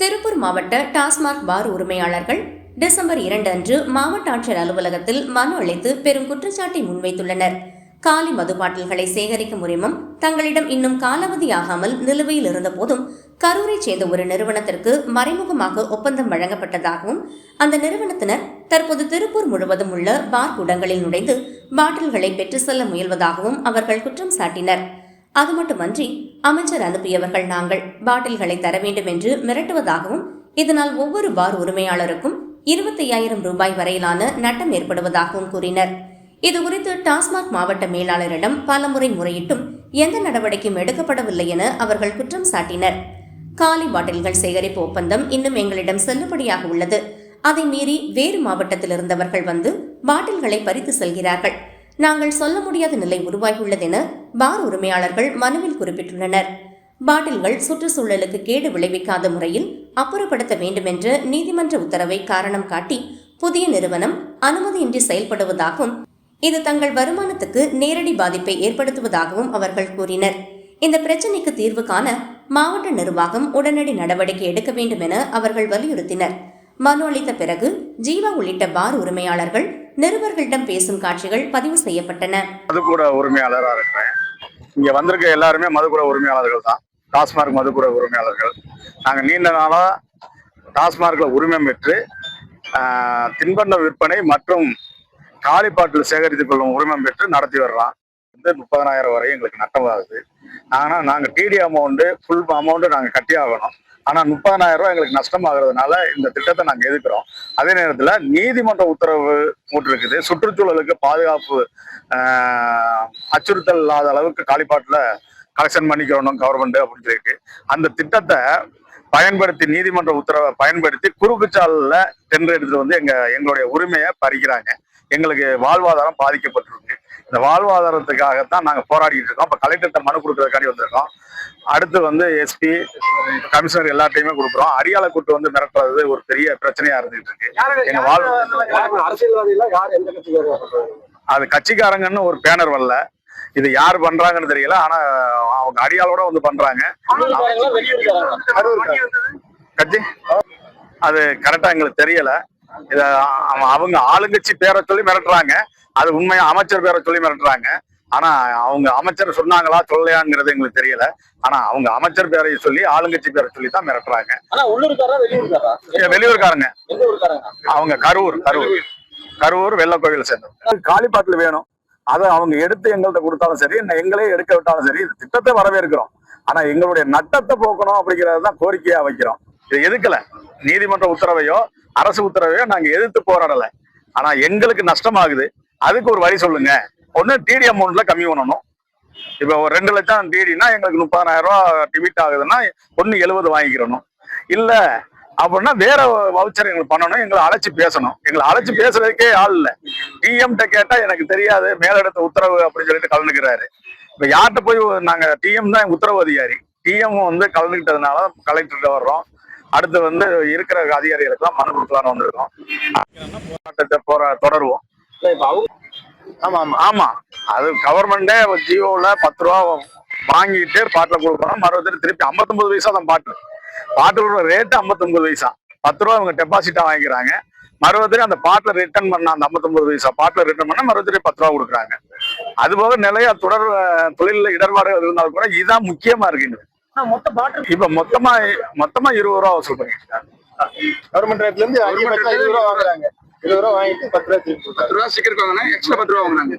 திருப்பூர் மாவட்ட டாஸ்மாக் பார் உரிமையாளர்கள் டிசம்பர் இரண்டு அன்று மாவட்ட ஆட்சியர் அலுவலகத்தில் மனு அளித்து பெரும் குற்றச்சாட்டை முன்வைத்துள்ளனர். காலி மது பாட்டில்களை சேகரிக்கும் உரிமம் தங்களிடம் இன்னும் காலாவதியாகாமல் நிலுவையில் இருந்தபோதும் கரூரைச் சேர்ந்த ஒரு நிறுவனத்திற்கு மறைமுகமாக ஒப்பந்தம் வழங்கப்பட்டதாகவும் அந்த நிறுவனத்தினர் தற்போது திருப்பூர் முழுவதும் உள்ள பார் கூடங்களில் நுழைந்து பாட்டில்களை பெற்று செல்ல முயல்வதாகவும் அவர்கள் குற்றம் சாட்டினர். அது மட்டுமன்றி அமைச்சர் அனுப்பியவர்கள் நாங்கள் பாட்டில்களை தர வேண்டும் என்று மிரட்டுவதாகவும் இதனால் ஒவ்வொரு பார் உரிமையாளருக்கும் இருபத்தி ஐயாயிரம் ரூபாய் வரையிலான நட்டம் ஏற்படுவதாகவும் கூறினர். இதுகுறித்து டாஸ்மாக் மாவட்ட மேலாளரிடம் பலமுறை முறையிட்டும் எந்த நடவடிக்கையும் எடுக்கப்படவில்லை என அவர்கள் குற்றம் சாட்டினர். காலி பாட்டில்கள் சேகரிப்பு ஒப்பந்தம் இன்னும் எங்களிடம் செல்லுபடியாக உள்ளது. அதை மீறி வேறு மாவட்டத்தில் இருந்தவர்கள் வந்து பாட்டில்களை பறித்து செல்கிறார்கள். நாங்கள் சொல்ல முடியாத நிலை உருவாகியுள்ளது என பார் உரிமையாளர்கள் மனுவில் குறிப்பிட்டுள்ளனர். பாட்டில்கள் சுற்றுச்சூழலுக்கு கேடு விளைவிக்காத முறையில் அப்புறப்படுத்த வேண்டுமென்ற நீதிமன்ற உத்தரவை காரணம் காட்டி புதிய நிறுவனம் அனுமதியின்றி செயல்படுவதாகவும் இது தங்கள் வருமானத்துக்கு நேரடி பாதிப்பை ஏற்படுத்துவதாகவும் அவர்கள் கூறினர். இந்த பிரச்சினைக்கு தீர்வு காண மாவட்ட நிர்வாகம் உடனடி நடவடிக்கை எடுக்க வேண்டும் என அவர்கள் வலியுறுத்தினர். மனு அளித்த பிறகு ஜீவா உள்ளிட்ட பார் உரிமையாளர்கள் நிருபர்களிடம் பேசும் காட்சிகள் பதிவு செய்யப்பட்டன. மதுக்கூட உரிமையாளராக இருக்கிறேன். இங்க வந்திருக்க எல்லாருமே மதுக்கூட உரிமையாளர்கள் தான். டாஸ்மார்க் மதுக்கூட உரிமையாளர்கள். நாங்கள் நீண்ட நாளா டாஸ்மார்க்ல உரிமம் பெற்று ஆஹ், தின்பண்ட விற்பனை மற்றும் காலிப்பாட்டில் சேகரித்துக் கொள்ளும் உரிமம் பெற்று நடத்தி வர்றோம். வந்து முப்பதனாயிரம் வரை எங்களுக்கு நட்டம் ஆகுது ஆனா நாங்க டிடி அமௌண்ட் ஃபுல் அமௌண்ட் நாங்க கட்டி ஆகணும் ஆனா முப்பதனாயிரம் ரூபாய் எங்களுக்கு நஷ்டமாகிறதுனால இந்த திட்டத்தை நாங்க எதிர்க்கிறோம். அதே நேரத்துல நீதிமன்ற உத்தரவு போட்டிருக்குது. சுற்றுச்சூழலுக்கு பாதுகாப்பு அச்சுறுத்தல் இல்லாத அளவுக்கு காலிப்பாட்டுல கலெக்ஷன் பண்ணிக்கிறணும் கவர்மெண்ட் அப்படின்னு சொல்லிட்டு அந்த திட்டத்தை பயன்படுத்தி நீதிமன்ற உத்தரவை பயன்படுத்தி குறுக்குச்சாலில் டெண்டர் எடுத்துட்டு வந்து எங்க எங்களுடைய உரிமையை பறிக்கிறாங்க. எங்களுக்கு வாழ்வாதாரம் பாதிக்கப்பட்டிருக்கு. இந்த வாழ்வாதாரத்துக்காகத்தான் நாங்க போராடிட்டு இருக்கோம். இப்ப கலெக்டர்கிட்ட மனு கொடுக்கறதுக்காண்டி வந்திருக்கோம். அடுத்து வந்து எஸ்பி கமிஷனர் எல்லாத்தையுமே கொடுக்குறோம். அரியாலை கூட்டு வந்து மிரட்டுறது ஒரு பெரிய பிரச்சனையா இருந்துட்டு இருக்கு. எங்க வாழ்வு அரசியல்வாதிகளா அது கட்சிக்காரங்கன்னு ஒரு பேனர் வரல. இது யார் பண்றாங்கன்னு தெரியல. ஆனா அவங்க அரியாலோட வந்து பண்றாங்க. கட்சி? அது கரெக்டா எங்களுக்கு தெரியல. இத அவங்க ஆளுங்கட்சி பேரை சொல்லி மிரட்டுறாங்க. அது உண்மையா அமைச்சர் பேரை சொல்லி மிரட்டுறாங்க. ஆனா அவங்க அமைச்சர் சொன்னாங்களா சொல்லலையாங்கிறது எங்களுக்கு தெரியல. ஆனா அவங்க அமைச்சர் பேரை சொல்லி ஆளுங்கட்சி பேரை சொல்லி தான் மிரட்டுறாங்க. வெளியூர்காரங்க. அவங்க கரூர் கரூர். கரூர் வெள்ளக்கோவில் சேர்ந்தவங்க. காலிப்பாட்டில் வேணும். அதை அவங்க எடுத்து எங்கள்கிட்ட கொடுத்தாலும் சரி எங்களே எடுக்க விட்டாலும் சரி இந்த திட்டத்தை வரவேற்கிறோம். ஆனா எங்களுடைய நட்டத்தை போக்கணும் அப்படிங்கறது தான் கோரிக்கையா வைக்கிறோம். இதை எதுக்கல? நீதிமன்ற உத்தரவையோ அரசு உத்தரவை நாங்க எதிர்த்து போராடல. ஆனா எங்களுக்கு நஷ்டமாகுது. அதுக்கு ஒரு வழி சொல்லுங்க. ஒண்ணு டிடி அமௌண்ட்ல கம்மி பண்ணணும். இப்ப ஒரு ரெண்டு லட்சம் டிடினா எங்களுக்கு முப்பதாயிரம் ரூபா டிபிட் ஆகுதுன்னா ஒண்ணு எழுபது வாங்கிக்கிறணும். இல்ல அப்படின்னா வேற வவுச்சர் எங்களுக்கு பண்ணணும். எங்களை அழைச்சு பேசணும். எங்களை அழைச்சு பேசுறதுக்கே ஆள் இல்ல. டிஎம்கிட்ட கேட்டா எனக்கு தெரியாது. மேலிடத்த உத்தரவு அப்படின்னு சொல்லிட்டு கலந்துக்கிறாரு. இப்ப யார்கிட்ட போய் நாங்க டிஎம் தான் உத்தரவு அதிகாரி. டிஎம் வந்து கலந்துக்கிட்டதுனால கலெக்டர்கிட்ட வர்றோம். அடுத்து வந்து இருக்கிற அதிகாரிகளுக்கெல்லாம் மனு கொடுக்கலாம்னு வந்திருக்கோம். போராட்டத்தை போரா தொடருவோம். ஆமா ஆமா. ஆமா. அது கவர்மெண்டே ஜியோல பத்து ரூபா வாங்கிட்டு பாட்டில கொடுக்கணும். மறுபடியும் திருப்பி 59 பைசா தான் பாட்டு. பாட்டிலோட ரேட்டு 59 பைசா. பத்து ரூபா அவங்க டெபாசிட்டா வாங்கிக்கிறாங்க. மறுபடியும் அந்த பாட்டில் ரிட்டர்ன் பண்ண அந்த 59 பைசா. பாட்டில் ரிட்டர்ன் பண்ண மறுபடியும் பத்து ரூபா கொடுக்குறாங்க. அது போக நிலையா தொடர் தொழில்ல இடர்பாடுகள் இருந்தாலும் கூட இதுதான் முக்கியமா இருக்கு மொத்த பாட்டு இப்ப மொத்தமா மொத்தமா இருபது ரூபா வசூல் பண்ணிட்டு கவர்மெண்ட் ரேட்ல இருந்து இருபது ரூபா வாங்குறாங்க. இருபது ரூபா வாங்கிட்டு பத்து ரூபா திருப்பி பத்து ரூபா ஸ்டிக்கர் வாங்கினா எக்ஸ்ட்ரா பத்து ரூபா வாங்கினாங்க